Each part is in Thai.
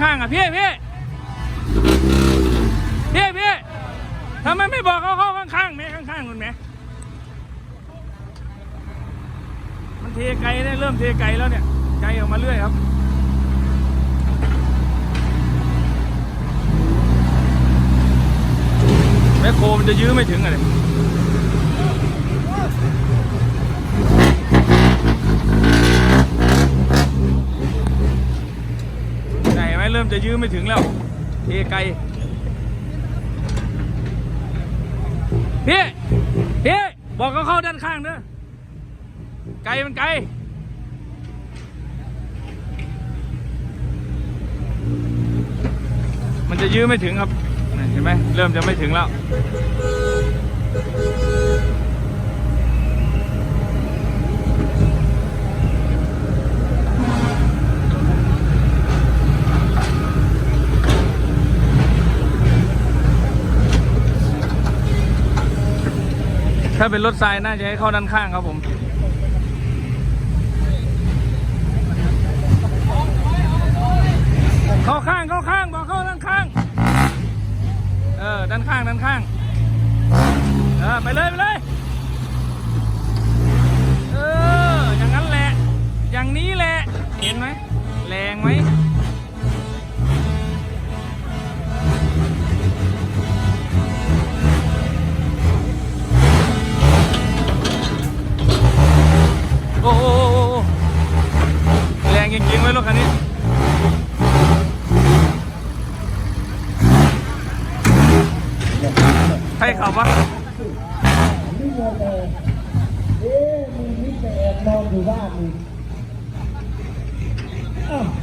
ข้างอะพี่พี่พี่พี่ทำไมไม่บอกเขาเข้าข้างๆไหมข้างๆคุณไหมมันเทไกลได้เริ่มเทไกลแล้วเนี่ยไกลออกมาเรื่อยครับแมคโครมันจะยื้อไม่ถึงอะไรไหนไหมเริ่ม จะยื้อไม่ถึงแล้วเทไกลพี่พี่บอกเขาเข้าด้านข้างเด้อไกลมันไกลมันจะยื้อไม่ถึงครับ เห็นไหมเริ่มจะไม่ถึงแล้ว ถ้าเป็นรถทรายน่าจะให้เข้าด้านข้างครับผม เข้าข้างเข้าข้างบอกเข้าด้านข้าง เออด้านข้างด้านข้าง เออไปเลยไปเลย เอออย่างนั้นแหละ อย่างนี้แหละ เห็นไหมแรงไหม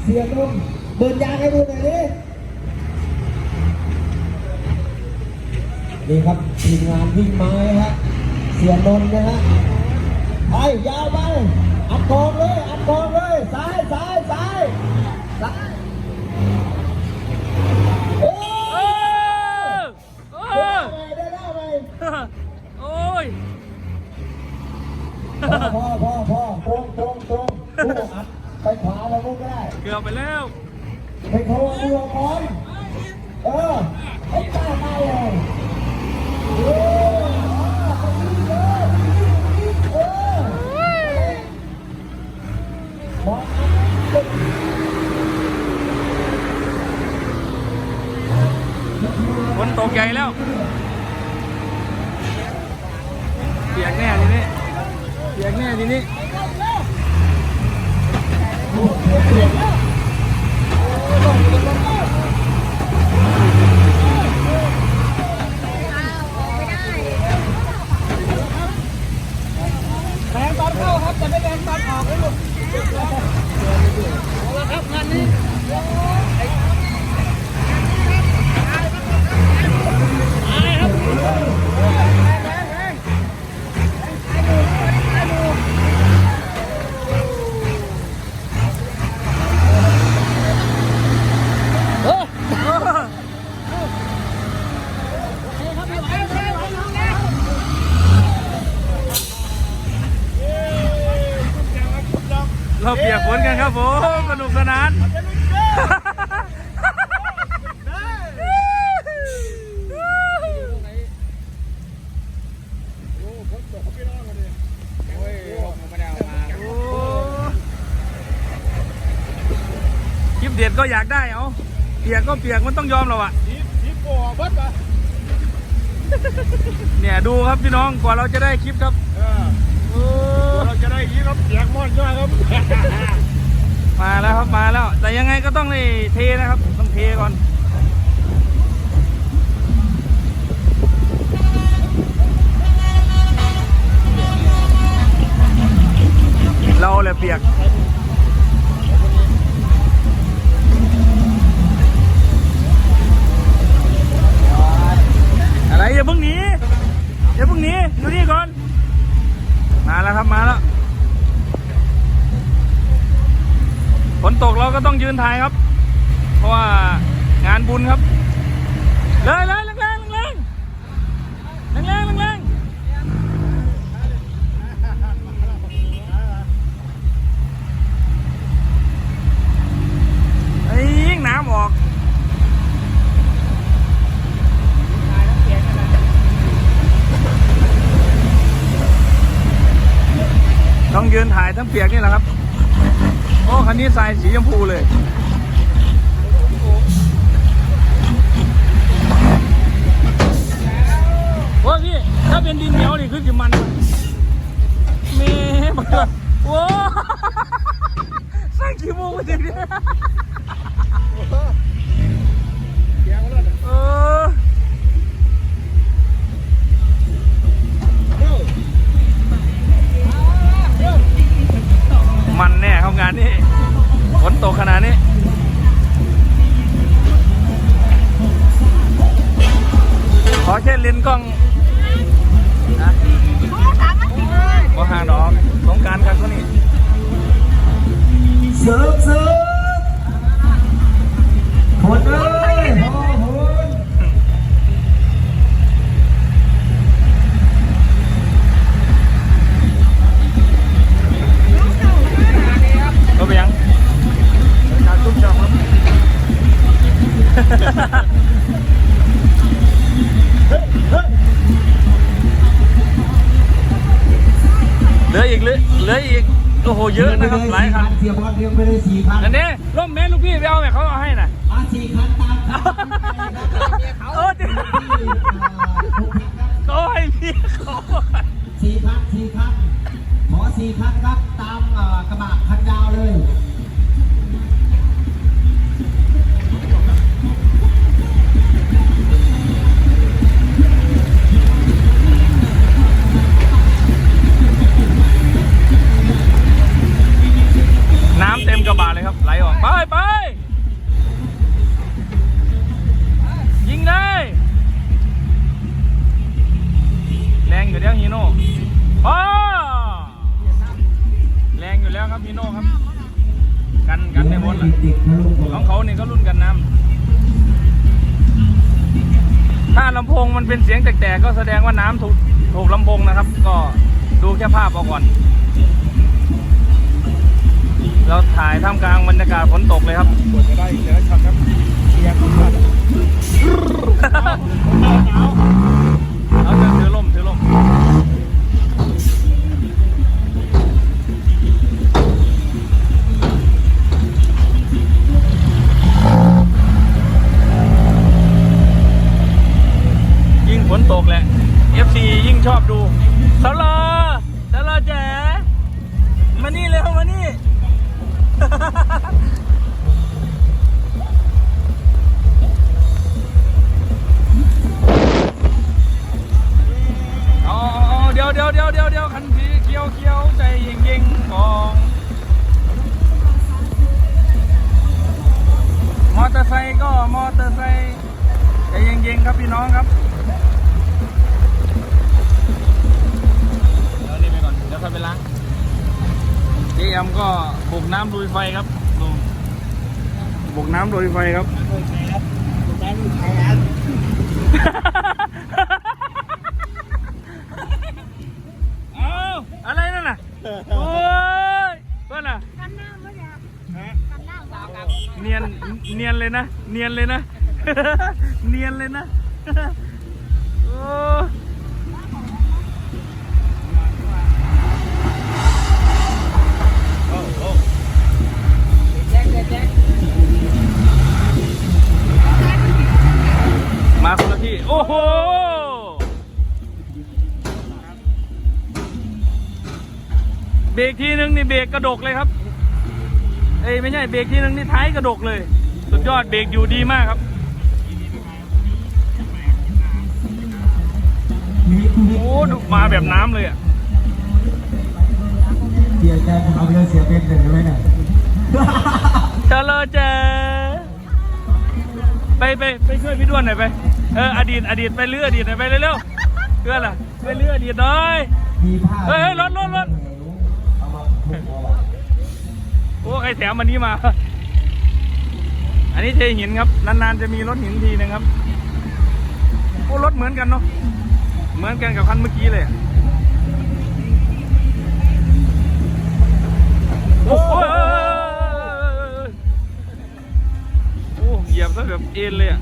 เสียนมเบิร์นยางให้ดูหน่อยดินี่ครับทีมงานวิ่งไม้ฮะเสียนนท์นะฮะไปยาวไปอัดกองเลยอัดกองเลยซ้ายซ้ายซ้ายซ้ายโอ้เออเอได้อได้ไหมได้ไหมโอ้ยพอพอ ได้เกือบไปแล้วไปโทรดูก่อนเออไอ้ตาตายเลยเออเออบอกอัดฝนตกใหญ่แล้วเปียกแน่ทีนี้เปียกแน่ทีนี้ แรงตอนเข้าครับ แต่ไม่แรงตอนออกนะลูก เราเปียกฝนกันครับผมสนุกสนานคลิปเด็ดก็อยากได้เอาเปียกก็เปียกมันต้องยอมเราอะที่ปอบัดอะเนี่ยดูครับพี่น้องกว่าเราจะได้คลิปครับ เราจะได้ยี่ครับเสียงมอดย่อยครับ มาแล้วครับมาแล้ว แต่ยังไงก็ต้องได้เทนะครับ ต้องเทก่อนเราเลยเปียก ยืนถ่ายครับ เพราะว่างานบุญครับ เลยเลยแรงแรงแรงแรงแรงแรงไอ้ยิ่งน้ำออกต้องยืนถ่ายทั้งเปียกนี่แหละครับ โอ้ คันนี้สายสีชม บอลเรียงไปเลยสี่พันอันนี้ร่มแม่ลูกพี่ไปเอาไหมเขาเอาให้น่ะอะสี่พันตามเขาเออจริงเขาให้พี่เขาสี่พันสี่พันขอสี่พันครับตามกระบะคันยาวเลย ลำโพงมันเป็นเสียงแตกๆก็แสดงว่าน้ำถูกถูกลำโพงนะครับ ก็ดูแค่ภาพเอาก่อน เราถ่ายท่ามกลางบรรยากาศฝนตกเลยครับปวดจะได้อีกแล้วช็อตครับเสียงครับ เดี๋ยวเดี๋ยวเดี๋ยวเดี๋ยวเดี๋ยวคันสีเขียวเขียวใจเย็นเย็นๆของมอเตอร์ไซค์ก็มอเตอร์ไซค์ใจเย็นเย็นๆครับพี่น้องครับเดี๋ยวนี่ไปก่อนเดี๋ยวค่อยไปล้างเจยมก็บุกน้ำลุยไฟครับดูบุกน้ำลุยไฟครับเอา โอ้ยเพื่อนน่ะกันหน้าไม่ได้กันหน้าสาวกับเนียนเนียนเลยนะ เนียนเลยนะ เนียนเลยนะ โอ้ นึงนี่เบรกกระดกเลยครับ เอ้ยไม่ใช่เบรกทีนึงนี่ท้ายกระดกเลย สุดยอดเบรกอยู่ดีมากครับโอ้ดูมาแบบน้ำเลยอะเสียใจเอาไปเลยเสียเป็นหนึ่งไหมเนี่ยเจอเลยเจอไปไปไปช่วยพี่ด้วนหน่อยไป เอออดีตอดีตไปเรืออดีตหน่อยไปเร็วๆเพื่อนล่ะไปเรืออดีตหน่อยมีผ้าเฮ้ยเฮ้ยรถรถรถ โอ้ใครแถมมันนี้มา อันนี้เทหินครับ นานๆจะมีรถหินทีนะครับโอ้รถเหมือนกันเนาะเหมือนกันกับคันเมื่อกี้เลยโอ้โหโอ้เหยียบซะแบบเอ็นเลยอะ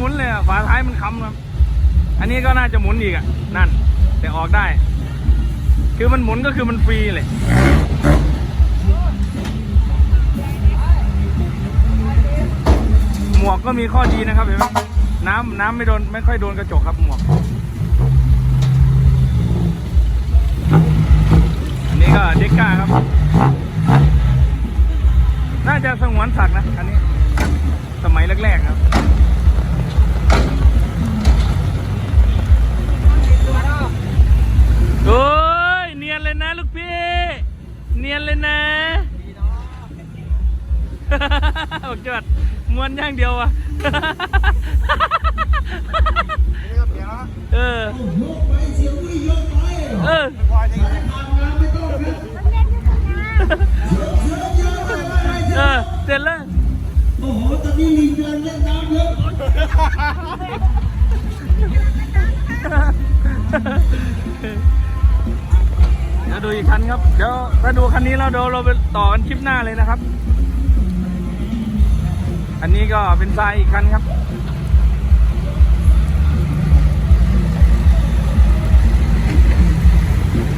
หมุนเลยอะฝาท้ายมันค้ำครับ อันนี้ก็น่าจะหมุนอีกอะ นั่น แต่ออกได้ คือมันหมุนก็คือมันฟรีเลยหมวกก็มีข้อดีนะครับเห็นไหมน้ำน้ำไม่โดนไม่ค่อยโดนกระจกครับหมวก อันนี้ก็เด็กก้าครับ น่าจะสงวนสัตว์นะ อันนี้ สมัยแรกๆครับ โอ้ยเนียนเลยนะลูกพี่เนียนเลยนะบอกจอดมวนอย่างเดียวอะเสียแล้วเออเออไม่พอจริงทำงานไม่ต้องนะเออเออเสร็จแล้วโอ้โหตอนนี้ลิงกำลังเล่นน้ำเยอะ ดี๋ยวดูอีกคันครับ เดี๋ยวถ้าดูคันนี้แล้วเดี๋ยวเราไปต่อกันคลิปหน้าเลยนะครับ อันนี้ก็เป็นทรายอีกคันครับ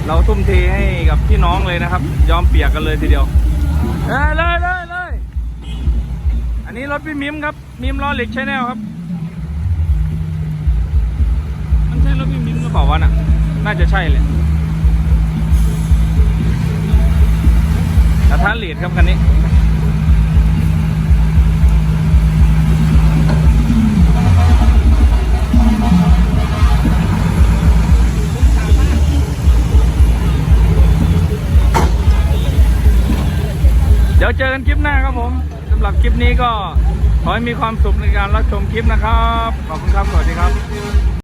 เราทุ่มเทให้กับพี่น้องเลยนะครับ ยอมเปียกกันเลยทีเดียวเลยเลยเลยอันนี้รถพี่มิมครับ มิมล้อเหล็กชแนลครับ มันใช่รถพี่มิมหรือเปล่าวะน่ะ น่าจะใช่เลย ทะเหลียดครับคันนี้เดี๋ยวเจอกันคลิปหน้าครับผมสำหรับคลิปนี้ก็ขอให้มีความสุขในการรับชมคลิปนะครับ ขอบคุณครับ สวัสดีครับ